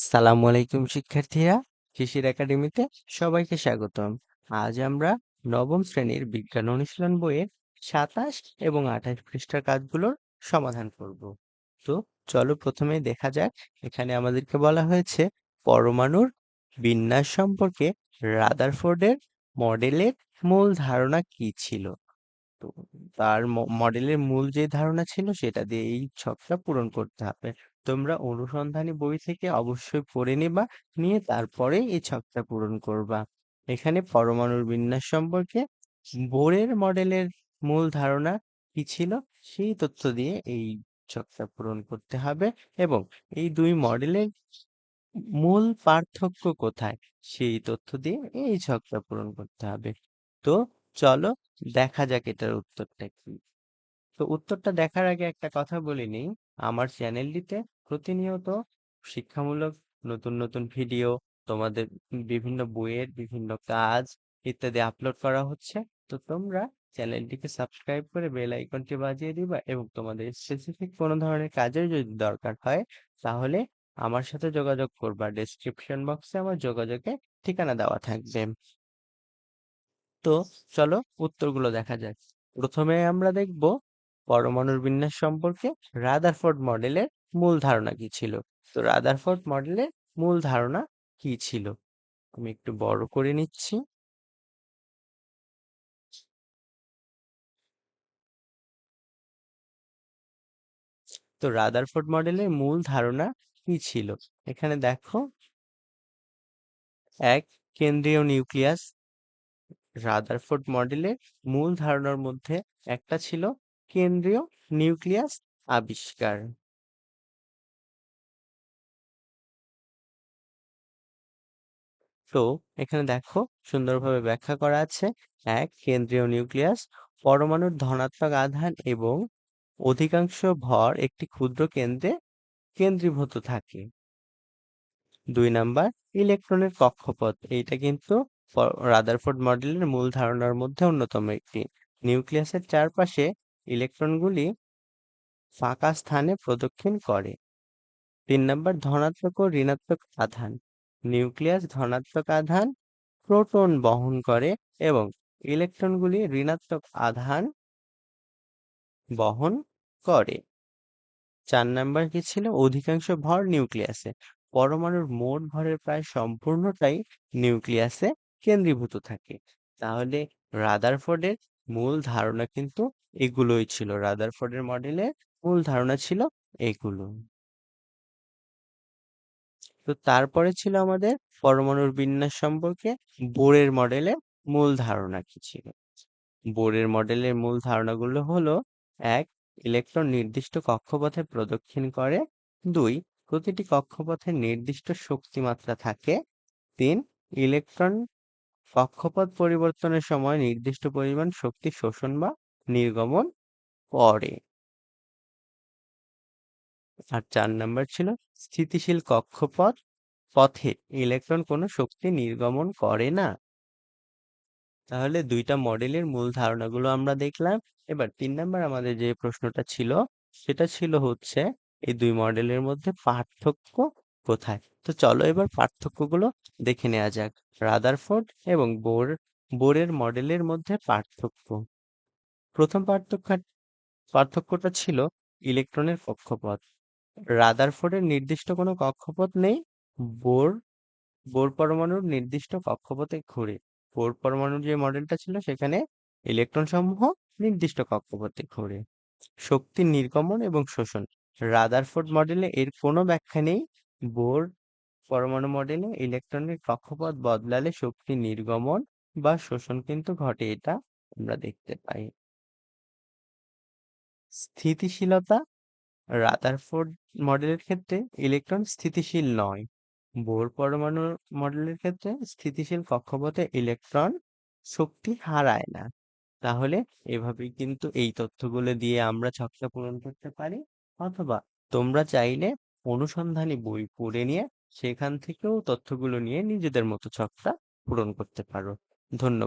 সালামু আলাইকুম, শিক্ষার্থীরা। শিশির একাডেমিতে সবাইকে স্বাগতম। আজ আমরা নবম শ্রেণির বিজ্ঞান অনুশীলন বইয়ের সাতাশ এবং আঠাশ পৃষ্ঠার কাজগুলোর সমাধান করব। তো চলো প্রথমে দেখা যাক, এখানে আমাদেরকে বলা হয়েছে পরমাণুর বিন্যাস সম্পর্কে রাদারফোর্ডের মডেলের মূল ধারণা কি ছিল। তো তার মডেলের মূল যে ধারণা ছিল সেটা দিয়ে এই ছকটা পূরণ করতে হবে। তোমরা অনুসন্ধানী বই থেকে অবশ্যই পড়ে নেবা, নিয়ে তারপরে এই ছকটা পূরণ করবা। এখানে পরমাণুর বিন্যাস সম্পর্কে বোরের মডেলের মূল ধারণা কি ছিল সেই তথ্য দিয়ে এই ছকটা পূরণ করতে হবে এবং এই দুই মডেলের মূল পার্থক্য কোথায় সেই তথ্য দিয়ে এই ছকটা পূরণ করতে হবে। তো চলো দেখা যাক এটার উত্তরটা কি। তো উত্তরটা দেখার আগে একটা কথা বলে নিই। আমার চ্যানেলটিতে প্রতিনিয়ত শিক্ষামূলক নতুন নতুন ভিডিও, তোমাদের বিভিন্ন বইয়ের বিভিন্ন কাজ ইত্যাদি আপলোড করা হচ্ছে। তো তোমরা চ্যানেলটিকে সাবস্ক্রাইব করে বেল আইকনটি বাজিয়ে দিবা এবং তোমাদের স্পেসিফিক কোনো ধরনের কাজের যদি দরকার হয়, তাহলে আমার সাথে যোগাযোগ করবা। ডেসক্রিপশন বক্সে আমার যোগাযোগের ঠিকানা দেওয়া থাকবে। তো চলো উত্তরগুলো দেখা যাক। প্রথমে আমরা দেখব পরমাণুর বিন্যাস সম্পর্কে রাদারফোর্ড মডেলের মূল ধারণা কি ছিল? তো রাদারফোর্ড মডেলের মূল ধারণা কি ছিল? আমি একটু বড় করে নিচ্ছি। তো রাদারফোর্ড মডেলের মূল ধারণা কি ছিল? এখানে দেখো, এক, কেন্দ্রীয় নিউক্লিয়াস রাদারফোর্ড মডেলের মূল ধারণার মধ্যে একটা ছিল কেন্দ্রীয় নিউক্লিয়াস আবিষ্কার। তো এখানে দেখো সুন্দরভাবে ব্যাখ্যা করা আছে, এক, কেন্দ্রীয় নিউক্লিয়াস, পরমাণুর ধনাত্মক আধান এবং অধিকাংশ ভর একটি ক্ষুদ্র কেন্দ্রে কেন্দ্রীভূত থাকে। দুই নাম্বার, ইলেকট্রনের কক্ষপথ, এইটা কিন্তু রাদারফোর্ড মডেলের মূল ধারণার মধ্যে অন্যতম একটি। নিউক্লিয়াসের চারপাশে ইলেকট্রনগুলি ফাঁকা স্থানে প্রদক্ষিণ করে। তিন নম্বর, ধনাত্মক ও ঋণাত্মক আধান। নিউক্লিয়াস ধনাত্মক আধান প্রোটন বহন করে এবং ইলেকট্রনগুলি ঋণাত্মক আধান বহন করে। চার নাম্বার কি ছিল? অধিকাংশ ভর নিউক্লিয়াসে। পরমাণুর মোট ভরের প্রায় সম্পূর্ণটাই নিউক্লিয়াসে কেন্দ্রীভূত থাকে। তাহলে রাদারফোর্ডের মূল ধারণা কিন্তু এগুলোই ছিল। রাদারফোর্ডের মডেলের মূল ধারণা ছিল এগুলো। তো তারপরে ছিল আমাদের পরমাণুর বিন্যাস সম্পর্কে। বোরের মডেলের মূল ধারণা কি ছিল? বোরের মডেলের মূল ধারণাগুলো হলো, এক, ইলেকট্রন নির্দিষ্ট কক্ষপথে প্রদক্ষিণ করে। দুই, প্রতিটি কক্ষপথে নির্দিষ্ট শক্তিমাত্রা থাকে। তিন, ইলেকট্রন কক্ষপথ পরিবর্তনের সময় নির্দিষ্ট পরিমাণ শক্তি শোষণ বা নির্গমন করে। আর চার নাম্বার ছিল স্থিতিশীল কক্ষপথ, পথে ইলেকট্রন কোনো শক্তি নির্গমন করে না। তাহলে দুইটা মডেলের মূল ধারণাগুলো আমরা দেখলাম। এবার তিন নাম্বার আমাদের যে প্রশ্নটা ছিল, সেটা ছিল হচ্ছে এই দুই মডেলের মধ্যে পার্থক্য কোথায়? তো চলো এবার পার্থক্যগুলো দেখে নেওয়া যাক। রাদারফোর্ড এবং বোর, বোরের মডেলের মধ্যে পার্থক্য। প্রথম পার্থক্য পার্থক্যটা ছিল ইলেকট্রনের কক্ষপথ। রাদারফোর্ডের নির্দিষ্ট কোনো কক্ষপথ নেই, বোর বোর পরমাণুর নির্দিষ্ট কক্ষপথে ঘুরে। বোর পরমাণুর যে মডেলটা ছিল সেখানে ইলেকট্রন সমূহ নির্দিষ্ট কক্ষপথে ঘুরে। শক্তি নির্গমন এবং শোষণ। রাদারফোর্ড মডেলে এর কোনো ব্যাখ্যা নেই বোর পরমাণু মডেলে ইলেকট্রনের কক্ষপথ বদলালে শক্তি নির্গমন বা শোষণ কিন্তু ঘটে, এটা আমরা দেখতে পাই। স্থিতিশীলতা, রাদারফোর্ড মডেলের ক্ষেত্রে ইলেকট্রন স্থিতিশীল নয়। বোর পরমাণু মডেলের ক্ষেত্রে স্থিতিশীল কক্ষপথে ইলেকট্রন শক্তি হারায় না। তাহলে এভাবেই কিন্তু এই তথ্যগুলো দিয়ে আমরা ছকটা পূরণ করতে পারি, অথবা তোমরা চাইলে অনুসন্ধানী বই পড়ে নিয়ে সেখান থেকেও তথ্যগুলো নিয়ে নিজেদের মতো ছকটা পূরণ করতে পারো। ধন্যবাদ।